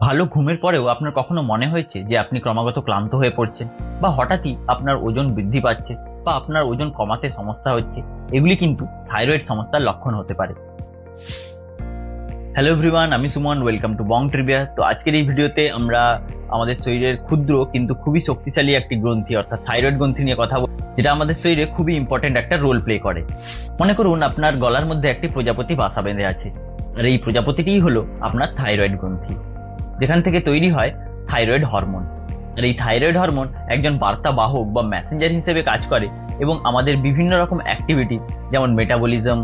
ভালো ঘুমের পরেও আপনার কখনো মনে হয়েছে যে আপনি ক্রমাগত ক্লান্ত হয়ে পড়ছেন? বা হঠাৎই আপনার ওজন বৃদ্ধি পাচ্ছে বা আপনার ওজন কমাতে সমস্যা হচ্ছে? এগুলি কিন্তু থাইরয়েড সমস্যার লক্ষণ হতে পারে। হ্যালো এভরিওয়ান আমি Suman welcome to Bong trivia তো আজকের এই ভিডিওতে আমরা আমাদের শরীরের ক্ষুদ্র কিন্তু খুবই শক্তিশালী একটি গ্রন্থি, অর্থাৎ থাইরয়েড গ্রন্থি নিয়ে কথা বলব, যেটা আমাদের শরীরে খুবই ইম্পর্টেন্ট একটা রোল প্লে করে। মনে করুন, আপনার গলার মধ্যে একটি প্রজাপতি বাসা বেঁধে আছে। আর এই প্রজাপতিটিই হলো আপনার থাইরয়েড গ্রন্থি। যেখান থেকে তৈরি হয় থাইরয়েড হরমোন আর এই থাইরয়েড হরমোন একজন বার্তা বাহক বা মেসেঞ্জার হিসেবে কাজ করে এবং আমাদের বিভিন্ন রকম অ্যাক্টিভিটি যেমন মেটাবলিজম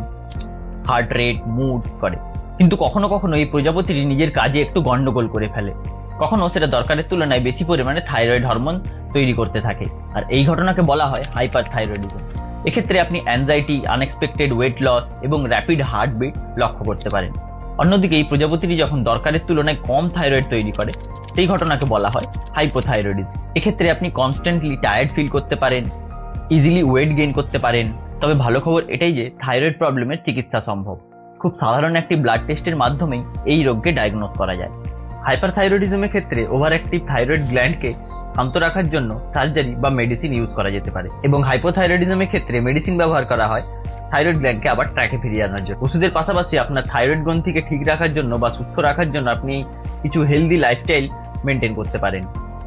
হার্ট রেট মুড করে। কিন্তু কখনো কখনো এই প্রজাপতিটি নিজের কাজে একটু গন্ডগোল করে ফেলে। কখনো সেটা দরকারের তুলনায় বেশি পরিমাণে থাইরয়েড হরমোন তৈরি করতে থাকে। আর এই ঘটনাকে বলা হয় হাইপার থাইরয়েডিজম এক্ষেত্রে আপনি অ্যাংজাইটি আনএক্সপেক্টেড ওয়েট লস এবং র্যাপিড হার্টবিট লক্ষ্য করতে পারেন। অন্যদিকে এই প্রজাপতিটি যখন দরকারের তুলনায় কম থাইরয়েড তৈরি করে, সেই ঘটনাকে বলা হয় হাইপোথাইরয়েডিজম এক্ষেত্রে আপনি কনস্ট্যান্টলি টায়ার্ড ফিল করতে পারেন ইজিলি ওয়েট গেইন করতে পারেন, তবে ভালো খবর এটাই যে থাইরয়েড প্রবলেমের চিকিৎসা সম্ভব। খুব সাধারণ একটি ব্লাড টেস্টের মাধ্যমেই এই রোগকে ডায়াগনোজ করা যায়। হাইপারথাইরয়েডিজমের ক্ষেত্রে ওভার অ্যাক্টিভ থাইরয়েড গ্ল্যান্ডকে শান্ত রাখার জন্য সার্জারি বা মেডিসিন ইউজ করা যেতে পারে। এবং হাইপোথাইরয়েডিজমের ক্ষেত্রে মেডিসিন ব্যবহার করা হয় থাইরয়েড গ্ল্যান্ডকে আবার ট্র্যাকে ফিরিয়ে আনার জন্য। ওষুধের পাশাপাশি আপনার থাইরয়েড গ্রন্থিকে ঠিক রাখার জন্য বা সুস্থ রাখার জন্য আপনি কিছু হেলদি লাইফস্টাইল মেনটেন করতে পারেন।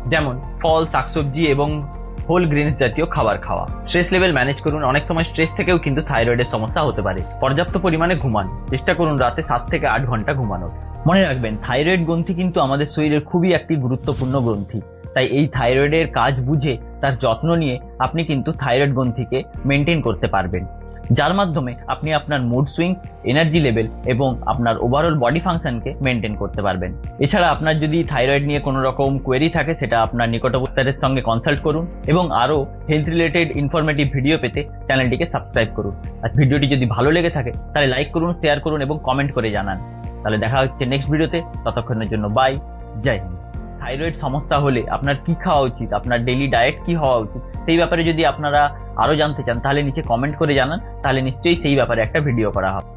যেমন, ফল, শাকসবজি এবং হোল গ্রেনস জাতীয় খাবার খাওয়া। স্ট্রেস লেভেল ম্যানেজ করুন। অনেক সময় স্ট্রেস থেকেও কিন্তু থাইরয়েডের সমস্যা হতে পারে। পর্যাপ্ত পরিমাণে ঘুমান। চেষ্টা করুন রাতে সাত থেকে আট ঘণ্টা ঘুমানোর। মনে রাখবেন থাইরয়েড গ্রন্থি কিন্তু আমাদের শরীরের খুবই একটি গুরুত্বপূর্ণ গ্রন্থি। তাই এই থাইরয়েডের কাজ বুঝে তার যত্ন নিয়ে আপনি কিন্তু থাইরয়েড গ্রন্থিকে মেনটেন করতে পারবেন। যার মাধ্যমে আপনি আপনার মুড সুইং এনার্জি লেভেল এবং আপনার ওভারঅল বডি ফাংশনকে মেনটেন করতে পারবেন। এছাড়া আপনার যদি থাইরয়েড নিয়ে কোনো রকম কোয়েরি থাকে, সেটা আপনার নিকটবর্তীদের সঙ্গে কনসাল্ট করুন এবং আরও হেলথ রিলেটেড ইনফরমেটিভ ভিডিও পেতে চ্যানেলটিকে সাবস্ক্রাইব করুন। আর ভিডিওটি যদি ভালো লেগে থাকে, তাহলে লাইক করুন শেয়ার করুন এবং কমেন্ট করে জানান। তাহলে দেখা হচ্ছে নেক্সট ভিডিওতে ততক্ষণের জন্য বাই জয় হিন্দ। থাইরয়েড সমস্যা হলে আপনার কি খাওয়া উচিত? আপনার ডেলি ডায়েট কি হওয়া উচিত? সেই ব্যাপারে যদি আপনারা আরও জানতে চান, তাহলে নিচে কমেন্ট করে জানান, তাহলে নিশ্চয়ই সেই ব্যাপারে একটা ভিডিও করা হবে।